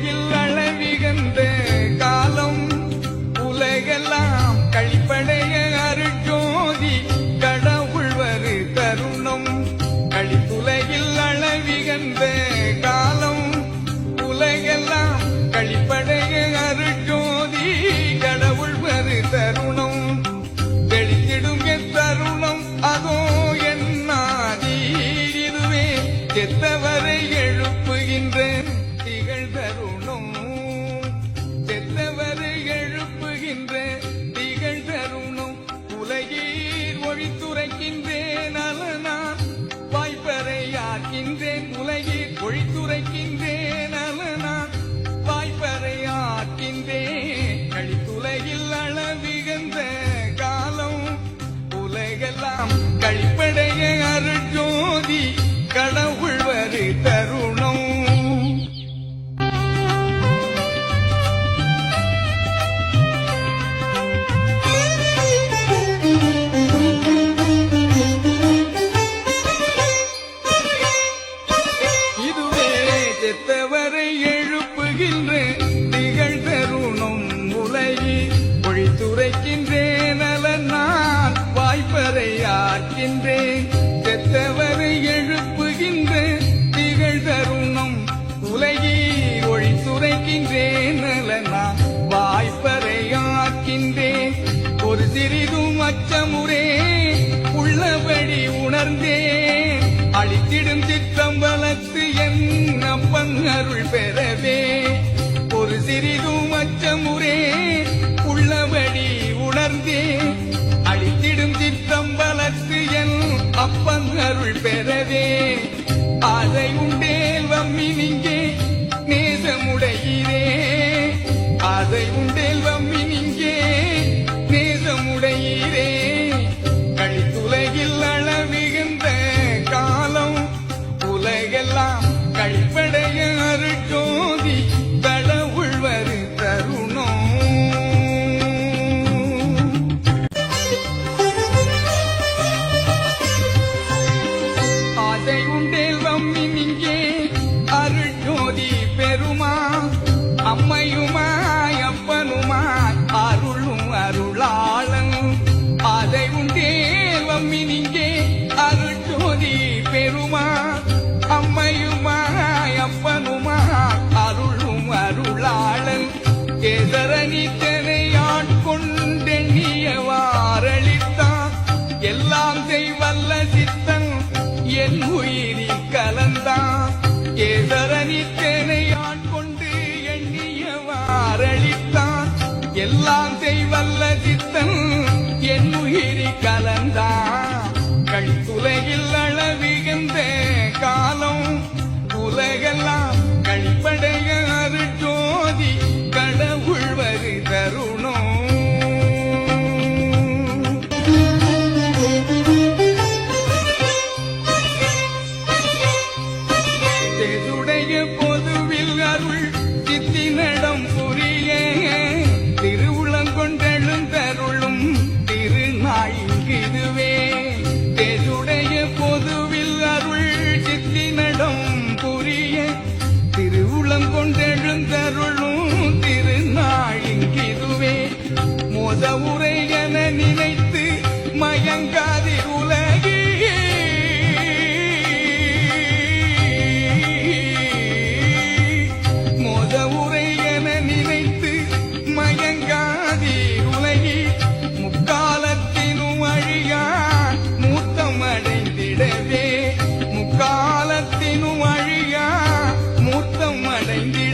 you love கடவுள் வரு வாய்ப்பறையாக்கின்றேன் ஒரு சிறிதும் அச்சமுறே உள்ளபடி உணர்ந்தேன் அழித்திடும் சித்தம் வளர்த்து என் அப்பன் அருள் பெறவே. ஒரு சிறிதும் அச்சமுறே உள்ளபடி உணர்ந்தேன் அழித்திடும் சித்தம் வளர்த்து என் அப்பன் அருள் பெறவே. அதை உண்டேல் வம்மி நீங்கே நேசமுடையிறே. அதை உண்டேல் வம்மி நீங்க எல்லாம் கழிப்படைய அருட்ஜோதி கடவுள் வரு தருணம் ஆசை உண்டேல் வம்மி இங்கே அருட்ஜோதி பெருமா அம்மையுமாய் அப்பனுமாய் அருளும் அருளாளன். அதை உண்டேல் வம்மி நீங்கே அருட்ஜோதி பெருமா அம்மையுமாய் அப்பனுமா அருளும் அருளாளன் கேதரனித்தனை திருநாயிங்குதுவே bendito.